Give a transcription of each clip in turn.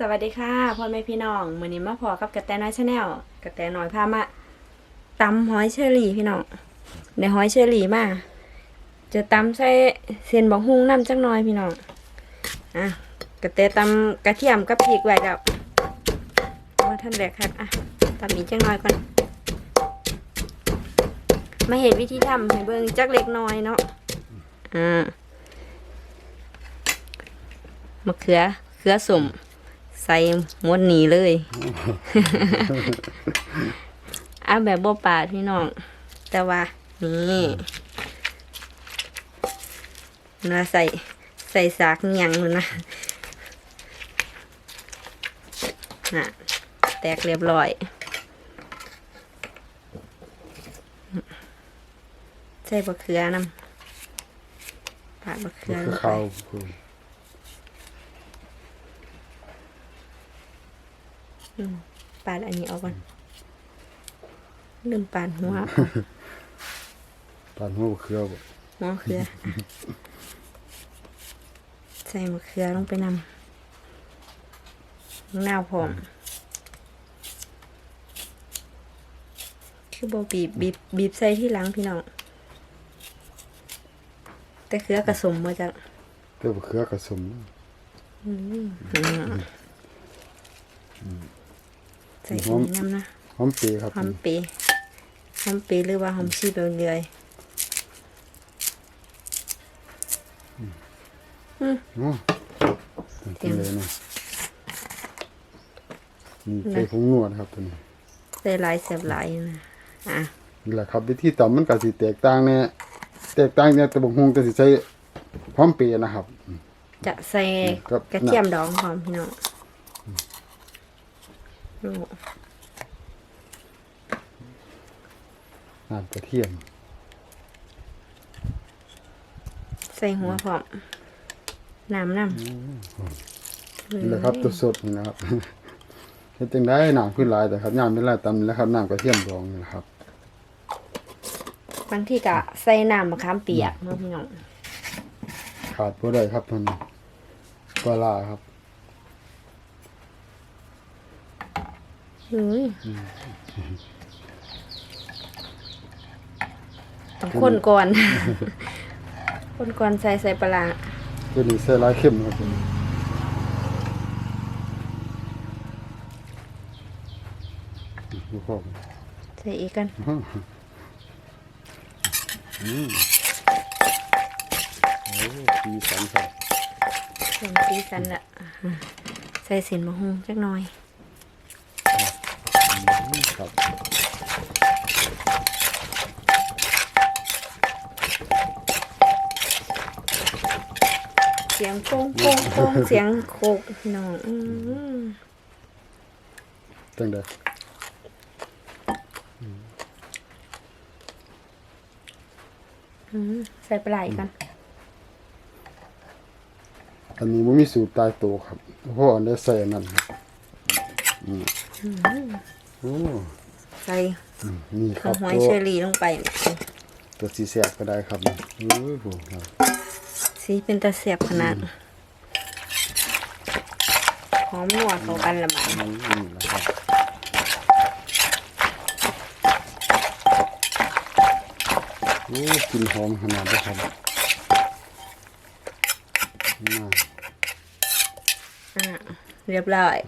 สวัสดีค่ะพ่อแม่พี่น้องมือนี้มาพอกับกระแตน้อยชาแนลกระแตน้อยพามาตำหอยเชอรี่พี่น้องในหอยเชอรี่มาจะตำใส่เส้นบักฮุ้งน้ำจักน่อยพี่น้องอะกระแตตำกระเทียมกับพริกไว้แล้วว่าท่านแรกครับอะตำอีกจักน่อยก่อนมาเห็นวิธีทำให้เบิ่งจักเล็กน้อยเนาะอ่ามะเขือเขือสม ใส่หมดหนีเลย เอาแบบบ่ปาดพี่น้อง แต่ว่า นี่นะใส่ใส่สากเหนียงเลยนะน่ะแตกเรียบร้อยใส่บะเขือนำปาดบะเขือลคืองไป ข้าวคือ ปาดอันนี้เอาก่อนลืมปาดหัวปานหัวเครือบ่หัวเขือใส่มะเขือลงไปนำมะนาวพร้อมคือโบบีบบีบบีบใส่ที่หลังพี่น้อง แต่เขือกระสมมาจากเรียกว่าเครือกระสม ใส่อันนี้น้ำนะหอมปีครับหอมปีหอมปีหรือว่าหอมชีเบลเดือยโอ้เป็นเลยนะนี่ใส่ผงนวดครับตัวนี้ใส่หลายเสียบหลายนะอะนี่แหละครับวิธีตำมันก็สิแตกต่างแน่แตกต่างเนี่ยแต่บางฮงก็สิใส่หอมปีนะครับ จะใส่ครับกระเทียมดองพร้อมพี่น้องโอ้ น้ำกระเทียม ใส่หัวพร้อมน้ำน้ำนี่แหละครับตัวสดนี่นะครับเฮ็ดจังได้น้ำขึ้นหลายแต่ครับยามเวลาตำนี่แหล้วครับน้ำกระเทียมดองนี่แหละครับบางที่ก็ใส่น้ำมะขามเปียกเนาะพี่น้องขาดบ่ได้ครับท่านปลาร้าครับ เฮ้ยต้องคนก่อน คนก่อนใส่ใส่ปลาร้าตัวนี้ใส่ลายเข้มครับตัวนี้ดูครับใส่อีกกันโอ้สีสันครับเส้นสีสันละใส่เส้นมะฮุงจักหน่อย ครับเสียงโป้งโป้งโป้งเสียงโคกพี่น้องอืมจังไดอืมใส่ปลาไหลกัน อันนี้มันมีสูตรตายตัวครับเพราะอันได้ใส่อันนั่นครับอืมโอ้ ใส่อืมนี่คข้ารัวบหอยตัวเชอรี่ลงไปตัวสีแสบก็ได้ครับนี่โอ้โหครับสีเป็นตะเสียบขนาดหอมนัวเข้ากันละมันนี่นี่แหละครับโอ้กลินหอมขนาดนี้ครับน่า อ่าเรียบร้อย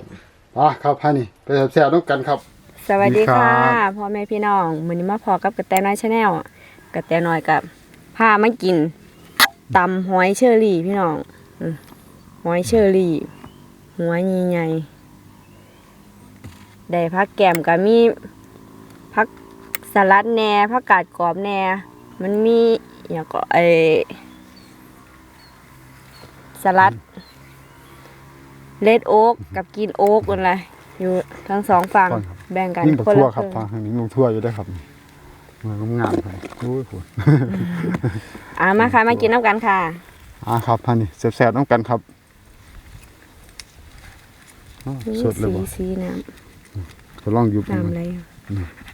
อะครับพ่านี่ไปแซ่บๆต้องกันครับ สวัสดีค่ะสวัสดีครับพ่อแม่พี่น้องมื้อนี้มาพอกับกระแตน้อยชาแนลกระแตน้อยกับพามากินตำหอยเชอรี่พี่น้องอืมหอยเชอรี่ หัวใหญ่ๆได้ผักแก้มก็มีผักสลัดแหน่ผักกาดกรอบแหน่มันมีอย่างก็ไอสลัดเลดโอ๊กกับกินโอ๊กอะไรอยู่ทั้งสองฝั่งก่อนครับ แบ่งกันนี่บักคนทั่วละครับครึ่งฟังทางนี้ลงทั่วอยู่ได้ครับมันงามๆครับโอ้ยโหอ่ามาค่ะมากินน้ำกันค่ะอะครับพ่านี่แซ่บๆต้องกันครับอ้าวสดเลยบ่สีสีน้จะลองยุบำน้ำอะไรอะ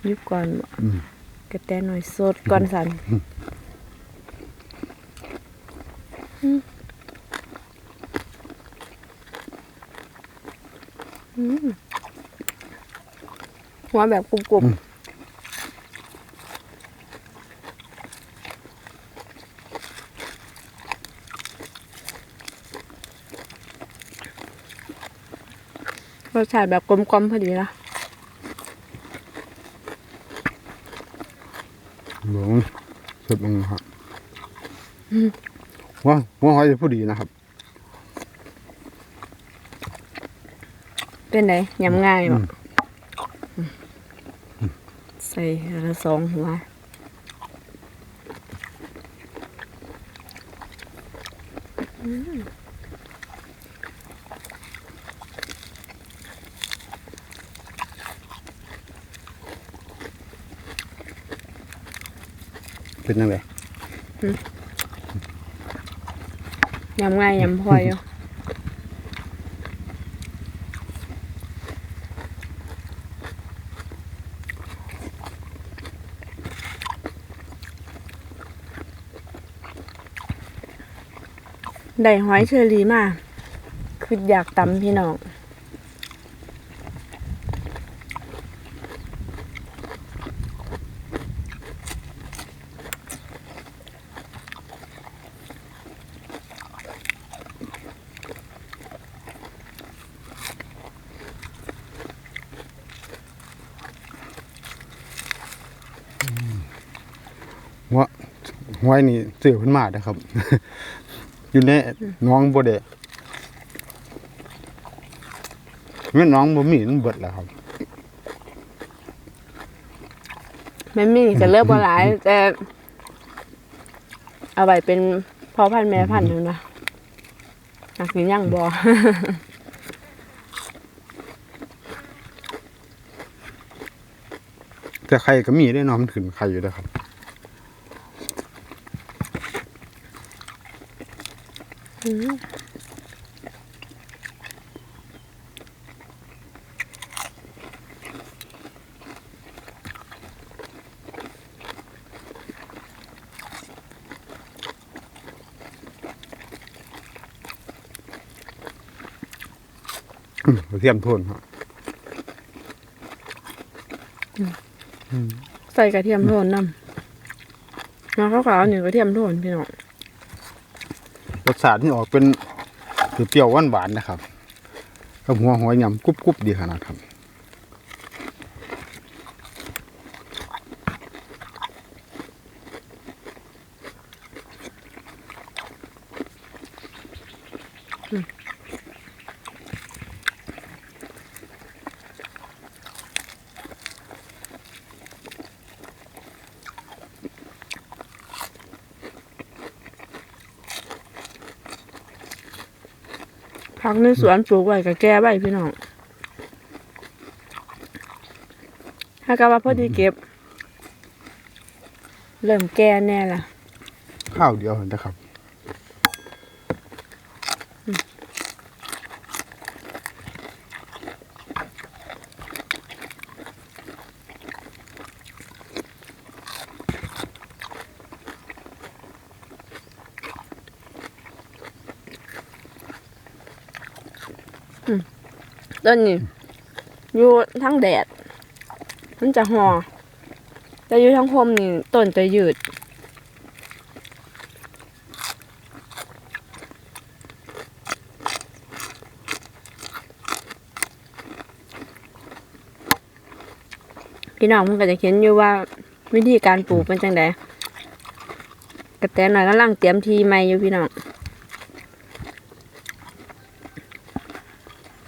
ยุบก่อนบ่อืมกระแตหน่อยสดก่อนสันอืม หัวแบบกรุบๆรสชาติแบบกลมๆพอดีละหลงสุดลงครับว่าหัวหอยจะผู้ดีนะครับ เป็นไงยำง่ายบ่อืม ใส่ละสองหัวเป็นยังไงยำง่ายยำพออยู่ ได้หอยเชอรี่มาคืออยากตำพี่น้องหัวหอยนี่เสือขึ้นมาเด้อครับ อยู่ในหน้องบ่ได้เมื่อน้องบ่มีมันเบิดแล้วครับ แม่มี่ก็เลือกบ่หลาย แต่ เอาไว้เป็นพ่อพันธุ์แม่พันธุ์นั่นนะหักนี่ยังบ่ แต่ไข่ก็มีได้เน้องมันขึ้นไข่อยู่เด้อครับ อืมกระ เทียมโทนครับใส่กระเทียมโทนน้ำน้ำขาวๆนี่กระเทียมโทนพี่น้อง สชาติที่ออกเป็นเปรี้ยวหวานๆนะครับกับหัวหอยยำกรุบๆดีขนาดครับ ผักในสวนปลูกไว้กับแก้ไว้พี่น้องถ้ากะว่าพอดีเก็บ เริ่มแก่แน่ละข้าวเดียวเห็นะครับ ต้นนี้อยู่ทั้งแดด มันจะหอ่อแต่อยู่ทั้งพมนี่ต้นจะยืดพี่น้องมันก็จะเขียนอยู่ว่าวิธีการปลูกเป็นจังไดกระแตหน่อยก็ลังเตรียมทีใหม่อยู่พี่น้อง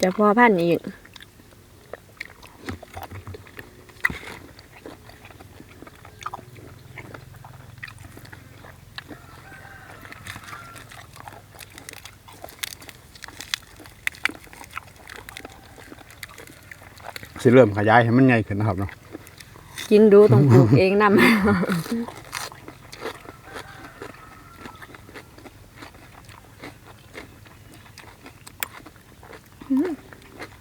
จะพอพันธุ์อีกสิเริ่มขยายให้มันใหญ่ขึ้นนะครับเนาะกินดูต้องปลูกเองนำ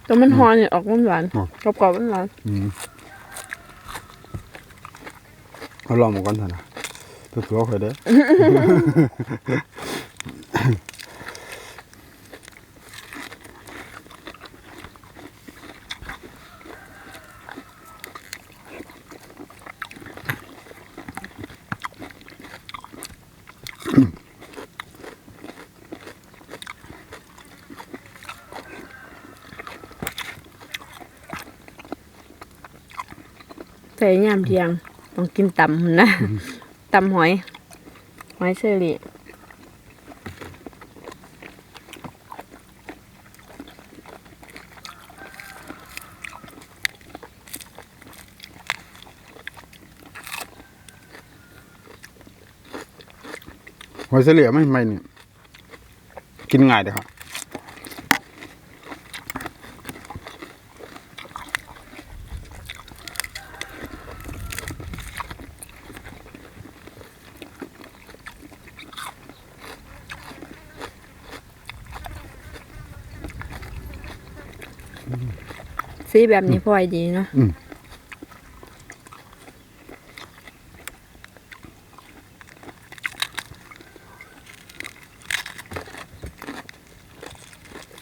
แต่มันหอเนี่ยออกหวานๆกรอบๆหวานอืมเอาลองมาก่อนเถอะนะตัวตัวเคยเด้อ ส่ยามเที่ยง ต้องกินตำนะตำหอย หอยเชอรี่หอยเสลี่ยไม่ไม่นี่กินง่ายเด้อครับ สีแบบนี้พอยดีเนาะอืม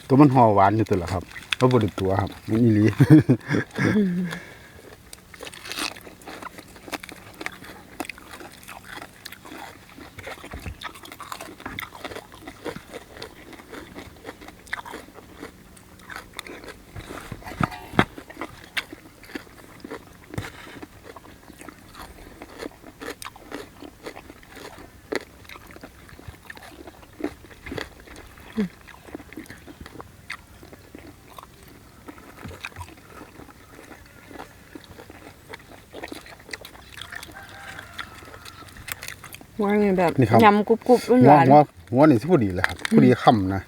ตัวมันห่อหวานอยู่ตัวละครับก็บไดตัวครับ มันอีหลี ว่าไงแบบนี่ครับ ยำกรุบกรุบๆหหัววานหัวหัวนี่สิพอดีเลยครับพอดีค่ำนะ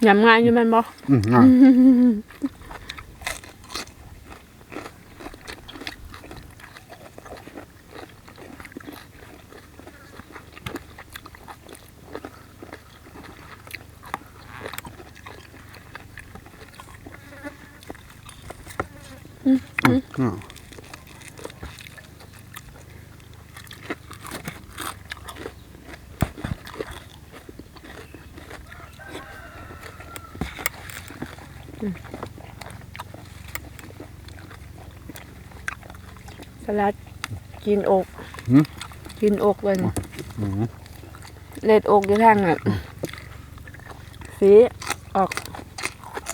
ๆยำง่ายอยู่แมันบ่อืมง่ายอืม สลัดกินอกหืม กินอกเลยนะอืมเล็ดอกอยู่ทางอะสีออก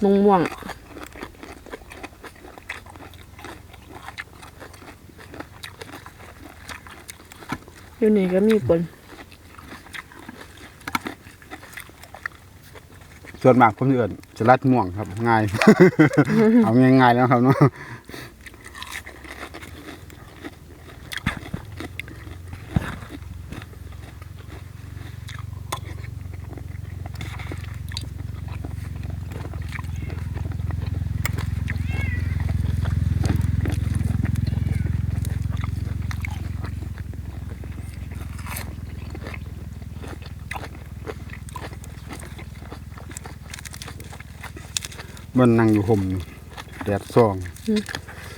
ม่วงม่วงๆ อยู่นี่ก็มีปนส่วนมากผมจะเอินจะรัดม่วงครับง่าย เอาง่ายๆแล้วครับเนาะ มันนั่งอยู่ห่มนี่แดดซอง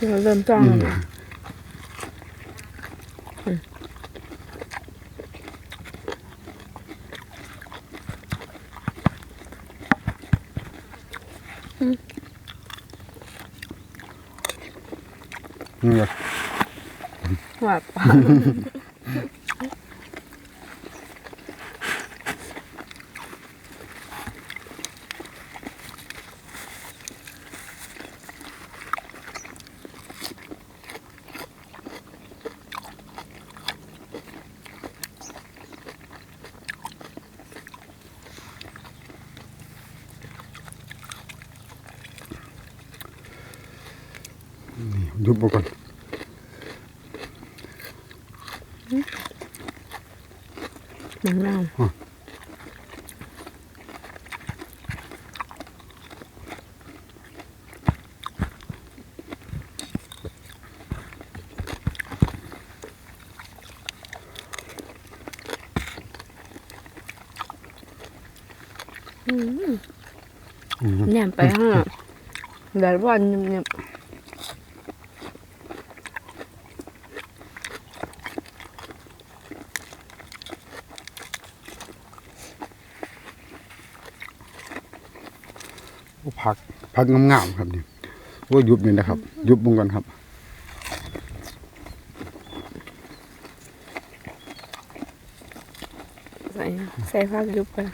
เราเริ่มจ้องแล้วนะอืมนี่ไงหวาน ยุบมาก่อนหนังเน่าอืมแหนมไปข้างหลังเดี๋ยววันเนี่ย ผักผักงามๆครับนี่โอ้ยุบนี่นะครับ ยุบลงกันครับสใส่ใส่ผักยุบกัน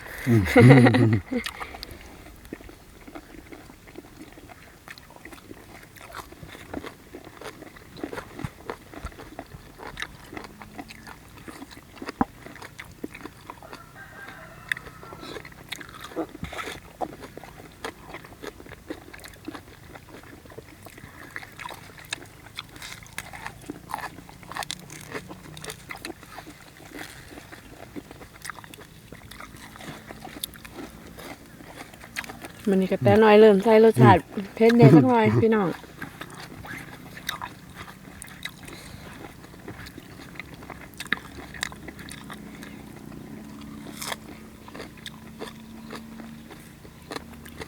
มันนี่ก็แต่น้อยเริ่มใส่รสชาติเผ็ดเด็ดสักหน่อยพี่น้อง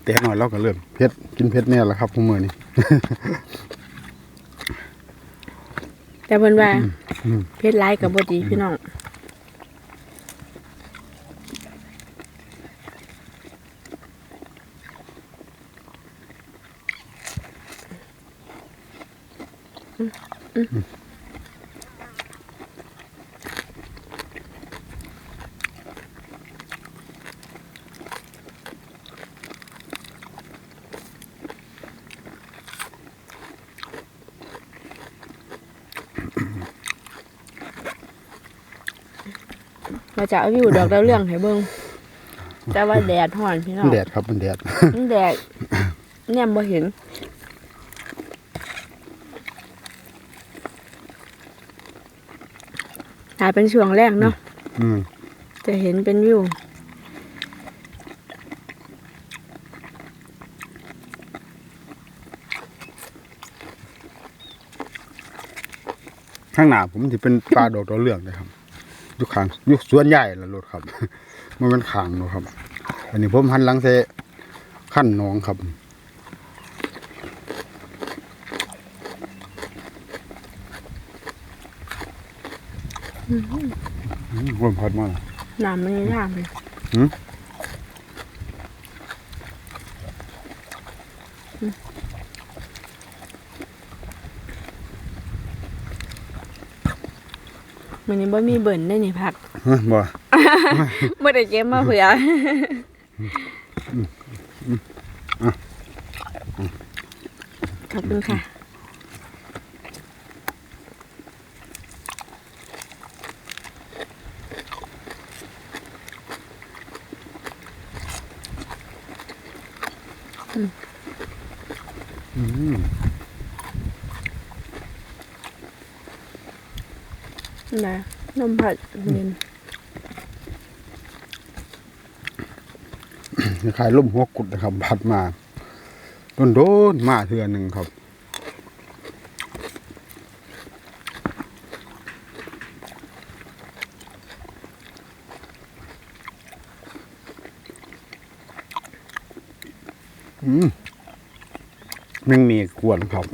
แต่หน่อยเราก็เริ่มเผ็ดกินเผ็ดแน่แล้วครับคุณมือนี่ แต่เพิ่นว่าเผ็ดร้ายกับบดีพี่น้อง มาจะเอาวิวดอกดาวเรื่องให้เบิ่งแต่ว่าแดดห่อนพี่น้อง แดดครับมันแดดมันแดดเนี่ยบ่เห็น ถ้าเป็นช่วงแรกเนาะอืมจะเห็นเป็นวิวข้างหน้าผมจะเป็นปลาดอกดาวเรืองนะครับอยุคขางอยุคสวนใหญ่ละรถครับ มันเป็นขางเนาะครับ อันนี้ผมหันหลังเซขั้นหน้องครับ อืมวนพัดมาแล้วน้ำมันนี่น้ำเลยมันนี้บ่มีเบิ่นได้นี่ผักบ่บ่ได้เก็บมาเผื่อขอบคุณค่ะ อืม ได้น มผัดเย็นคลายๆล่มหัวกุดนะครับพัดมาโดนโดนๆมาเทือหนึ่งครับอืมมันมีกวนครับ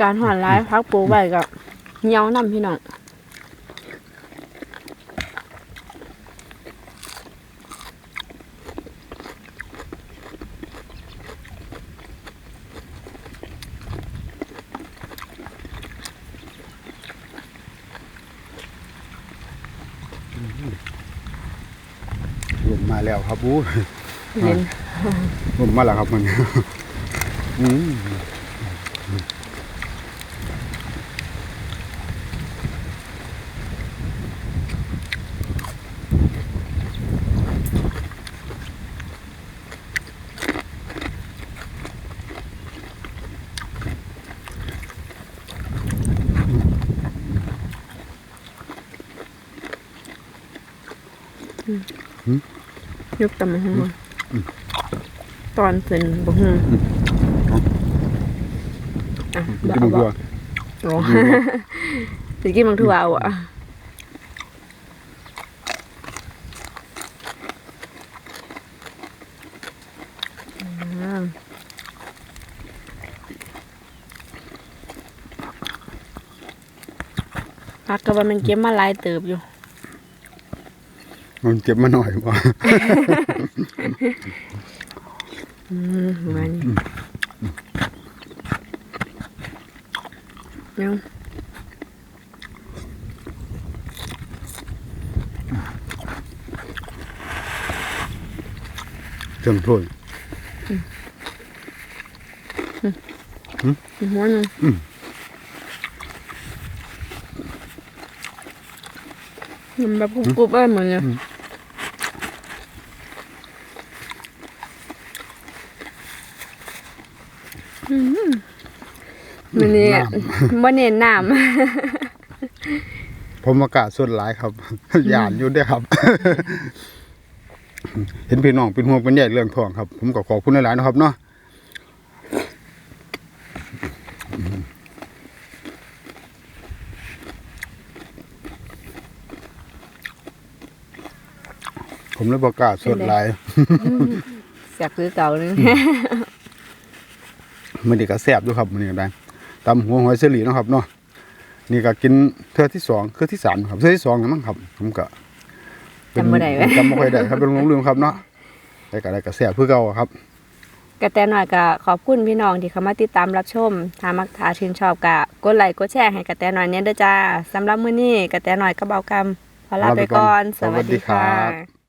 การห่อนร้ายพักปลูกไว้กับเหี่ยวน้ำพี่น้องลมมาแล้วครับอู้เย็นลมมาแล้วครับมันอืม ยุบตำมะฮงตอนเป็นบะฮงอะกินบ่มังบ่ตัวโอ้สิกินบางทั่วเอาอะอ่าพักก็ว่ามันเก็บมาหลายเติบอยู่ มันเจ็บมาหน่อยบ่อืมมานี่ยังเติมถ้วยหัวหนึงมันแบบกรุบๆได้เหมือนเนี่ยอืม มันนี่บ่เน้นน้ำผมอากาศสดหลายครับยานอยู่เด้อครับ เห็นพี่น้องเป็นห่วงเป็นใยเรื่องท้องครับ ผมก็ขอบคุณหลายๆนะครับเนาะผมเลยประกล้าศสดหลายแซ่บคือเก่านึงมันนี่ก็แซ่บด้วยครับมันนี่ก็ได้ ตำหัวหอยเสลีเนาะครับเนาะนี่ก็กินเทื่อที่สองเทื่อที่สามครับเทื่อที่สองนะมั้งครับผมก็เป็นจำบ่ได้เว้ย จำไม่ค่อยได้ครับเป็นหลงลืมครับเนาะแต่ก็ได้ก็แซ่บเพื่อเก่าครับ กระแตหน่อยก็ขอบคุณพี่น้องที่เข้ามาติดตามรับชมถ้ามักถ้าชื่นชอบก็กดไลค์กดแชร์ให้กระแตหน่อยเนี่ยเด้อจ้าสำหรับมื้อนี้กระแตหน่อยก็เบากรรมขอลาไปก่อน สวัสดีครับะ